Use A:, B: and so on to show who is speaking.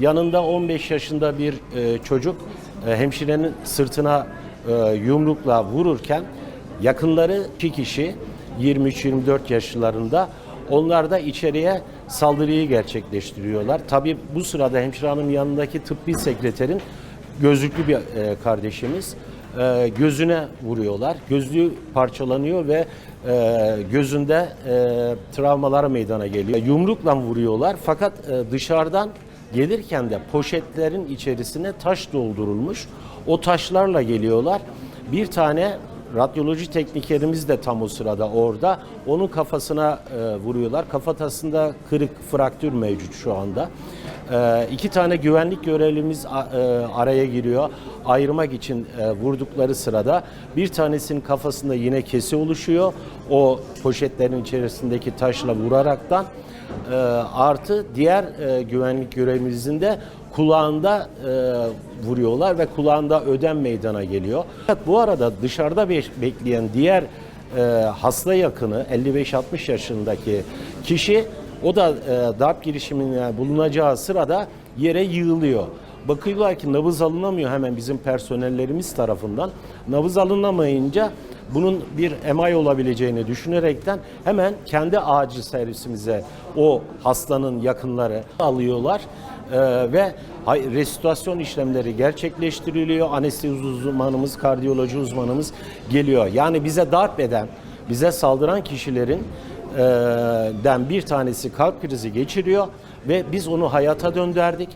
A: Yanında 15 yaşında bir e, çocuk e, hemşirenin sırtına e, yumrukla vururken yakınları iki kişi 23-24 yaşlarında onlar da içeriye saldırıyı gerçekleştiriyorlar. Tabii bu sırada hemşire hanım yanındaki tıbbi sekreterin gözlüklü bir e, kardeşimiz e, gözüne vuruyorlar. Gözlüğü parçalanıyor ve e, gözünde e, travmalar meydana geliyor. Yumrukla vuruyorlar fakat e, dışarıdan gelirken de poşetlerin içerisine taş doldurulmuş. O taşlarla geliyorlar. Bir tane radyoloji teknikerimiz de tam o sırada orada. Onun kafasına e, vuruyorlar. Kafatasında kırık, fraktür mevcut şu anda. E, iki tane güvenlik görevlimiz e, araya giriyor. Ayırmak için e, vurdukları sırada bir tanesinin kafasında yine kesi oluşuyor. O poşetlerin içerisindeki taşla vuraraktan e, artı diğer e, güvenlik görevlimizin de kulağında vuruyorlar ve kulağında ödem meydana geliyor. Bu arada dışarıda be- bekleyen diğer hasta yakını 55-60 yaşındaki kişi o da e, darp girişimine bulunacağı sırada yere yığılıyor. Bakıyorlar ki nabız alınamıyor hemen bizim personellerimiz tarafından. Nabız alınamayınca bunun bir emay olabileceğini düşünerekten hemen kendi acil servisimize o hastanın yakınları alıyorlar Ee, ve restorasyon işlemleri gerçekleştiriliyor. Anestezi uzmanımız, kardiyoloji uzmanımız geliyor. Yani bize darp eden, bize saldıran kişilerin den bir tanesi kalp krizi geçiriyor ve biz onu hayata döndürdük.